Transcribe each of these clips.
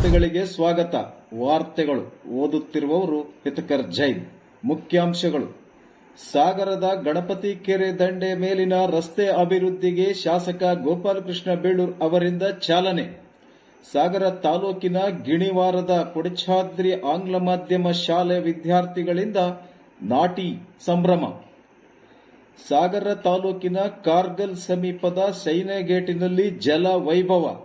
ವಾರ್ತೆಗಳಿಗೆ ಸ್ವಾಗತ. ವಾರ್ತೆಗಳು ಓದುತ್ತಿರುವವರು ಹಿತಕರ್ ಜೈನ್. ಮುಖ್ಯಾಂಶಗಳು. ಸಾಗರದ ಗಣಪತಿ ಕೆರೆ ದಂಡೆ ಮೇಲಿನ ರಸ್ತೆ ಅಭಿವೃದ್ಧಿಗೆ ಶಾಸಕ ಗೋಪಾಲಕೃಷ್ಣ ಬೇಳೂರ್ ಅವರಿಂದ ಚಾಲನೆ. ಸಾಗರ ತಾಲೂಕಿನ ಗಿಣಿವಾರದ ಕೊಡಚಾದ್ರಿ ಆಂಗ್ಲ ಮಾಧ್ಯಮ ಶಾಲೆ ವಿದ್ಯಾರ್ಥಿಗಳಿಂದ ನಾಟಿ ಸಂಭ್ರಮ. ಸಾಗರ ತಾಲೂಕಿನ ಕಾರ್ಗಲ್ ಸಮೀಪದ ಸೈನಗೇಟಿನಲ್ಲಿ ಜಲ ವೈಭವ.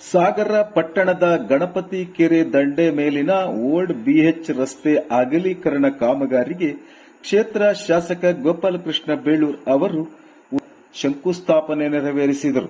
ಸಾಗರ ಪಟ್ಟಣದ ಗಣಪತಿ ಕೆರೆ ದಂಡೆ ಮೇಲಿನ ಓಲ್ಡ್ ಬಿಎಚ್ ರಸ್ತೆ ಅಗಲೀಕರಣ ಕಾಮಗಾರಿಗೆ ಕ್ಷೇತ್ರ ಶಾಸಕ ಗೋಪಾಲಕೃಷ್ಣ ಬೇಳೂರ್ ಅವರು ಶಂಕುಸ್ಥಾಪನೆ ನೆರವೇರಿಸಿದರು.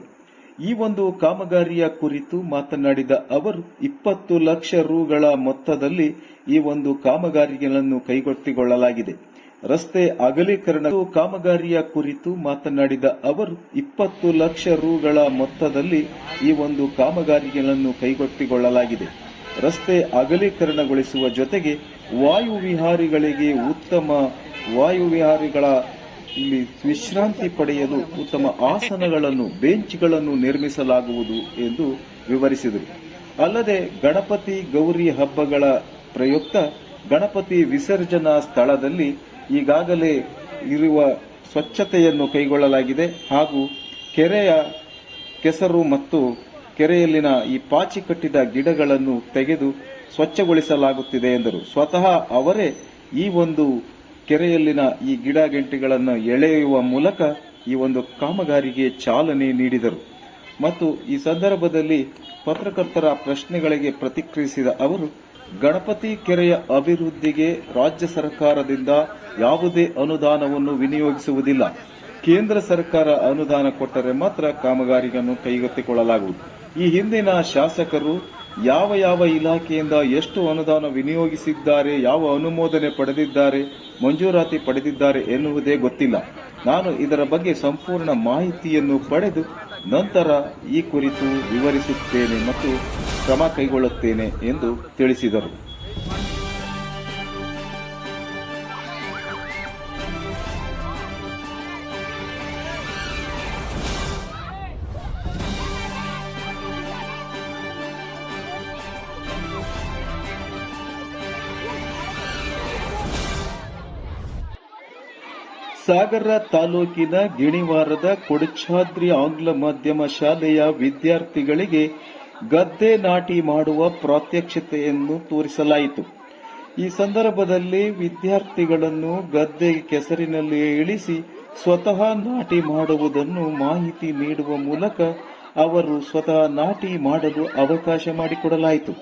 ಈ ಒಂದು ಕಾಮಗಾರಿಯ ಕುರಿತು ಮಾತನಾಡಿದ ಅವರು, ಇಪ್ಪತ್ತು ಲಕ್ಷ ರುಗಳ ಮೊತ್ತದಲ್ಲಿ ಈ ಒಂದು ಕಾಮಗಾರಿಗಳನ್ನು ಕೈಗೆತ್ತಿಕೊಳ್ಳಲಾಗಿದೆ ರಸ್ತೆ ಅಗಲೀಕರಣ ಕಾಮಗಾರಿಯ ಕುರಿತು ಮಾತನಾಡಿದ ಅವರು, ಇಪ್ಪತ್ತು ಲಕ್ಷ ರುಗಳ ಮೊತ್ತದಲ್ಲಿ ಈ ಒಂದು ಕಾಮಗಾರಿಗಳನ್ನು ಕೈಗೊತ್ತಿಕೊಳ್ಳಲಾಗಿದೆ ರಸ್ತೆ ಅಗಲೀಕರಣಗೊಳಿಸುವ ಜೊತೆಗೆ ವಾಯು ವಿಹಾರಿಗಳಿಗೆ ಉತ್ತಮ ವಾಯು ವಿಹಾರಿಗಳ ಇಲ್ಲಿ ವಿಶ್ರಾಂತಿ ಪಡೆಯಲು ಉತ್ತಮ ಆಸನಗಳನ್ನು, ಬೆಂಚ್ಗಳನ್ನು ನಿರ್ಮಿಸಲಾಗುವುದು ಎಂದು ವಿವರಿಸಿದರು. ಅಲ್ಲದೆ ಗಣಪತಿ ಗೌರಿ ಹಬ್ಬಗಳ ಪ್ರಯುಕ್ತ ಗಣಪತಿ ವಿಸರ್ಜನಾ ಸ್ಥಳದಲ್ಲಿ ಈಗಾಗಲೇ ಇರುವ ಸ್ವಚ್ಛತೆಯನ್ನು ಕೈಗೊಳ್ಳಲಾಗಿದೆ ಹಾಗೂ ಕೆರೆಯ ಕೆಸರು ಮತ್ತು ಕೆರೆಯಲ್ಲಿನ ಈ ಪಾಚಿ ಕಟ್ಟಿದ ಗಿಡಗಳನ್ನು ತೆಗೆದು ಸ್ವಚ್ಛಗೊಳಿಸಲಾಗುತ್ತಿದೆ ಎಂದರು. ಸ್ವತಃ ಅವರೇ ಈ ಒಂದು ಕೆರೆಯಲ್ಲಿನ ಈ ಗಿಡ ಗಂಟೆಗಳನ್ನು ಎಳೆಯುವ ಮೂಲಕ ಈ ಒಂದು ಕಾಮಗಾರಿಗೆ ಚಾಲನೆ ನೀಡಿದರು. ಮತ್ತು ಈ ಸಂದರ್ಭದಲ್ಲಿ ಪತ್ರಕರ್ತರ ಪ್ರಶ್ನೆಗಳಿಗೆ ಪ್ರತಿಕ್ರಿಯಿಸಿದ ಅವರು ಗಣಪತಿ ಕೆರೆಯ ಅಭಿವೃದ್ಧಿಗೆ ರಾಜ್ಯ ಸರ್ಕಾರದಿಂದ ಯಾವುದೇ ಅನುದಾನವನ್ನು ವಿನಿಯೋಗಿಸುವುದಿಲ್ಲ. ಕೇಂದ್ರ ಸರ್ಕಾರ ಅನುದಾನ ಕೊಟ್ಟರೆ ಮಾತ್ರ ಕಾಮಗಾರಿಯನ್ನು ಕೈಗೆತ್ತಿಕೊಳ್ಳಲಾಗುವುದು. ಈ ಹಿಂದಿನ ಶಾಸಕರು ಯಾವ ಯಾವ ಇಲಾಖೆಯಿಂದ ಎಷ್ಟು ಅನುದಾನ ವಿನಿಯೋಗಿಸಿದ್ದಾರೆ, ಯಾವ ಅನುಮೋದನೆ ಪಡೆದಿದ್ದಾರೆ, ಮಂಜೂರಾತಿ ಪಡೆದಿದ್ದಾರೆ ಎನ್ನುವುದೇ ಗೊತ್ತಿಲ್ಲ. ನಾನು ಇದರ ಬಗ್ಗೆ ಸಂಪೂರ್ಣ ಮಾಹಿತಿಯನ್ನು ಪಡೆದು ನಂತರ ಈ ಕುರಿತು ವಿವರಿಸುತ್ತೇನೆ ಮತ್ತು ಕ್ರಮ ಕೈಗೊಳ್ಳುತ್ತೇನೆ ಎಂದು ತಿಳಿಸಿದರು. ಸಾಗರ ತಾಲೂಕಿನ ಗಿಣಿವಾರದ ಕೊಡಚಾದ್ರಿ ಆಂಗ್ಲ ಮಾಧ್ಯಮ ಶಾಲೆಯ ವಿದ್ಯಾರ್ಥಿಗಳಿಗೆ ಗದ್ದೆ ನಾಟಿ ಮಾಡುವ ಪ್ರಾತ್ಯಕ್ಷತೆಯನ್ನು ತೋರಿಸಲಾಯಿತು. ಈ ಸಂದರ್ಭದಲ್ಲಿ ವಿದ್ಯಾರ್ಥಿಗಳನ್ನು ಗದ್ದೆ ಕೆಸರಿನಲ್ಲಿ ಇಳಿಸಿ ಸ್ವತಃ ನಾಟಿ ಮಾಡುವುದನ್ನು ಮಾಹಿತಿ ನೀಡುವ ಮೂಲಕ ಅವರು ಸ್ವತಃ ನಾಟಿ ಮಾಡಲು ಅವಕಾಶ ಮಾಡಿಕೊಡಲಾಯಿತು.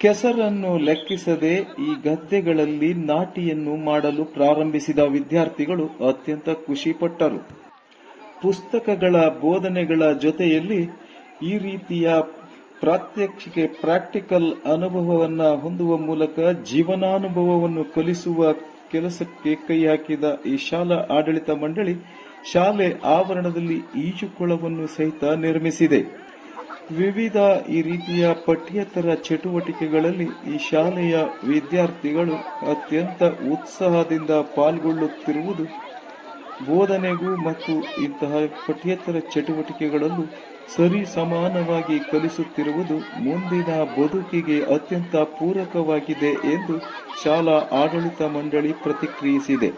ಕೆಸರನ್ನು ಲೆಕ್ಕಿಸದೆ ಈ ಗದ್ದೆಗಳಲ್ಲಿ ನಾಟಿಯನ್ನು ಮಾಡಲು ಪ್ರಾರಂಭಿಸಿದ ವಿದ್ಯಾರ್ಥಿಗಳು ಅತ್ಯಂತ ಖುಷಿಪಟ್ಟರು. ಪುಸ್ತಕಗಳ ಬೋಧನೆಗಳ ಜೊತೆಯಲ್ಲಿ ಈ ರೀತಿಯ ಪ್ರಾತ್ಯಕ್ಷಿಕೆ, ಪ್ರಾಕ್ಟಿಕಲ್ ಅನುಭವವನ್ನ ಹೊಂದುವ ಮೂಲಕ ಜೀವನಾನುಭವವನ್ನು ಕಲಿಸುವ ಕೆಲಸಕ್ಕೆ ಕೈ ಹಾಕಿದ ಈ ಶಾಲಾ ಆಡಳಿತ ಮಂಡಳಿ ಶಾಲೆ ಆವರಣದಲ್ಲಿ ಈಜುಕೊಳವನ್ನು ಸಹಿತ ನಿರ್ಮಿಸಿದೆ. ವಿವಿಧ ಈ ರೀತಿಯ ಪಠ್ಯೇತರ ಚಟುವಟಿಕೆಗಳಲ್ಲಿ ಈ ಶಾಲೆಯ ವಿದ್ಯಾರ್ಥಿಗಳು ಅತ್ಯಂತ ಉತ್ಸಾಹದಿಂದ ಪಾಲ್ಗೊಳ್ಳುತ್ತಿರುವುದು ಬೋಧನೆಗೂ ಮತ್ತು ಇಂತಹ ಪಠ್ಯೇತರ ಚಟುವಟಿಕೆಗಳನ್ನು ಸರಿ ಸಮಾನವಾಗಿ ಕಲಿಸುತ್ತಿರುವುದು ಮುಂದಿನ ಬದುಕಿಗೆ ಅತ್ಯಂತ ಪೂರಕವಾಗಿದೆ ಎಂದು ಶಾಲಾ ಆಡಳಿತ ಮಂಡಳಿ ಪ್ರತಿಕ್ರಿಯಿಸಿದೆ.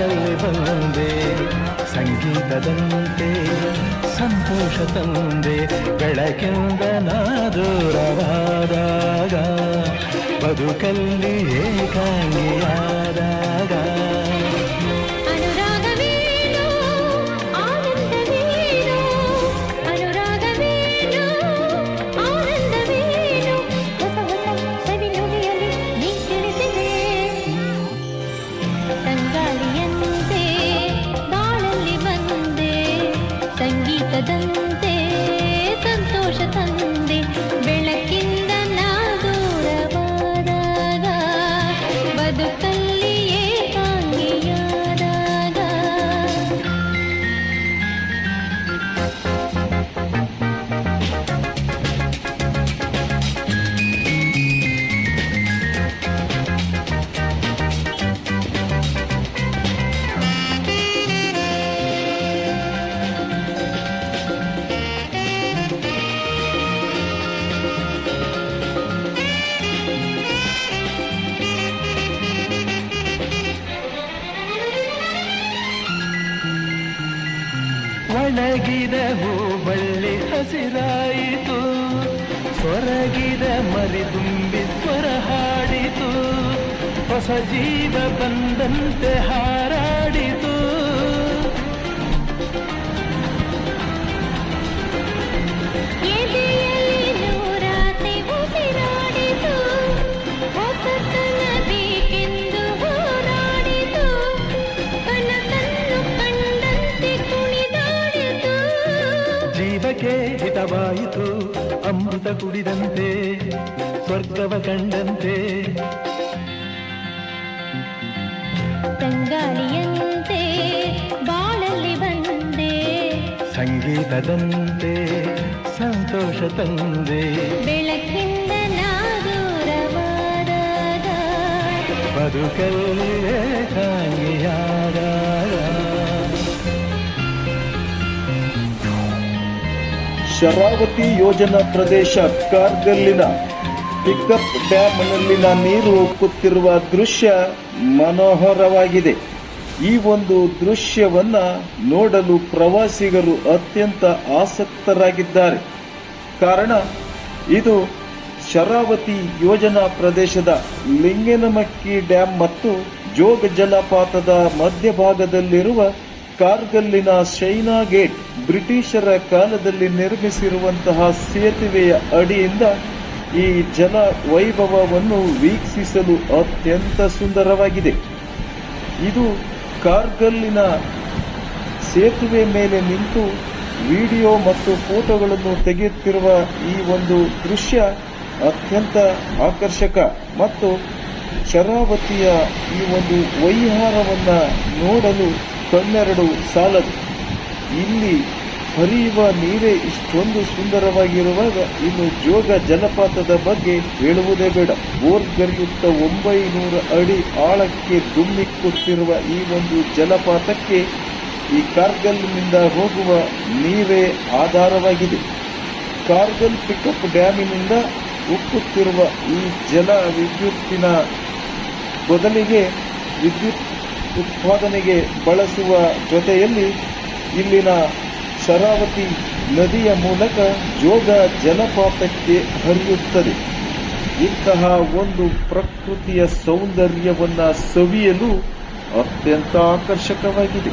ಬಾಳಲ್ಲಿ ಬಂದೆ ಸಂಗೀತದಂತೆ ಸಂತೋಷ ತಂದೆ ಬೆಳಕಿಂದ ನಾ ದೂರವಾದಾಗ ಬದುಕಲ್ಲಿ ಏಕಾಂಗಿಯಾದಾಗ 的灯。ಒಣಗಿದ ಹೂಬಳ್ಳಿ ಹಸಿರಾಯಿತು. ಸೊರಗಿದ ಮರಿ ತುಂಬಿ ಸ್ವರ ಹಾಡಿತು. ಹೊಸ ಜೀವ ಬಂದಂತೆ ಹಾರಾಡಿತು ಅಮೃತ ಕುಡಿದಂತೆ ಸ್ವರ್ಗವ ಕಂಡಂತೆ ತಂಗಾಳಿಯಂತೆ ಬಾಳಲ್ಲಿ ಬಂದೆ ಸಂಗೀತದಂತೆ ಸಂತೋಷ ತಂದೆ ಬೆಳಕಿಂದ ನಾ ದೂರವಾದಾಗ ಬದುಕಲ್ಲಿ ಏಕಾಂಗಿಯಾದಾಗ ಶರಾವತಿ ಯೋಜನಾ ಪ್ರದೇಶ ಕಾರ್ಗಲ್ಲಿನ ಪಿಕಪ್ ಡ್ಯಾಮ್ನಲ್ಲಿನ ನೀರು ಉಕ್ಕುತ್ತಿರುವ ದೃಶ್ಯ ಮನೋಹರವಾಗಿದೆ. ಈ ಒಂದು ದೃಶ್ಯವನ್ನ ನೋಡಲು ಪ್ರವಾಸಿಗರು ಅತ್ಯಂತ ಆಸಕ್ತರಾಗಿದ್ದಾರೆ. ಕಾರಣ, ಇದು ಶರಾವತಿ ಯೋಜನಾ ಪ್ರದೇಶದ ಲಿಂಗನಮಕ್ಕಿ ಡ್ಯಾಂ ಮತ್ತು ಜೋಗ ಜಲಪಾತದ ಮಧ್ಯಭಾಗದಲ್ಲಿರುವ ಕಾರ್ಗಲ್ಲಿನ ಶೈನಾ ಗೇಟ್. ಬ್ರಿಟಿಷರ ಕಾಲದಲ್ಲಿ ನಿರ್ಮಿಸಿರುವಂತಹ ಸೇತುವೆಯ ಅಡಿಯಿಂದ ಈ ಜಲ ವೈಭವವನ್ನು ವೀಕ್ಷಿಸಲು ಅತ್ಯಂತ ಸುಂದರವಾಗಿದೆ. ಇದು ಕಾರ್ಗಲ್ಲಿನ ಸೇತುವೆ ಮೇಲೆ ನಿಂತು ವಿಡಿಯೋ ಮತ್ತು ಫೋಟೋಗಳನ್ನು ತೆಗೆಯುತ್ತಿರುವ ಈ ಒಂದು ದೃಶ್ಯ ಅತ್ಯಂತ ಆಕರ್ಷಕ ಮತ್ತು ಶರಾವತಿಯ ಈ ಒಂದು ವೈಹಾರವನ್ನು ನೋಡಲು ಕಣ್ಣೆರಡು ಸಾಲದು. ಇಲ್ಲಿ ಹರಿಯುವ ನೀರೇ ಇಷ್ಟೊಂದು ಸುಂದರವಾಗಿರುವಾಗ ಇನ್ನು ಜೋಗ ಜಲಪಾತದ ಬಗ್ಗೆ ಹೇಳುವುದೇ ಬೇಡ. ಬೋರ್ಗರಿಯುತ್ತ ಒಂಬೈನೂರ ಅಡಿ ಆಳಕ್ಕೆ ದುಮ್ಮಿಕ್ಕುತ್ತಿರುವ ಈ ಒಂದು ಜಲಪಾತಕ್ಕೆ ಈ ಕಾರ್ಗಲ್ನಿಂದ ಹೋಗುವ ನೀರೇ ಆಧಾರವಾಗಿದೆ. ಕಾರ್ಗಲ್ ಪಿಕಪ್ ಡ್ಯಾಮಿನಿಂದ ಉಕ್ಕುತ್ತಿರುವ ಈ ಜಲ ವಿದ್ಯುತ್ತಿನ ಬದಲಿಗೆ ವಿದ್ಯುತ್ ಉತ್ಪಾದನೆಗೆ ಬಳಸುವ ಜೊತೆಯಲ್ಲಿ ಇಲ್ಲಿನ ಶರಾವತಿ ನದಿಯ ಮೂಲಕ ಜೋಗ ಜಲಪಾತಕ್ಕೆ ಹರಿಯುತ್ತದೆ. ಇಂತಹ ಒಂದು ಪ್ರಕೃತಿಯ ಸೌಂದರ್ಯವನ್ನು ಸವಿಯಲು ಅತ್ಯಂತ ಆಕರ್ಷಕವಾಗಿದೆ.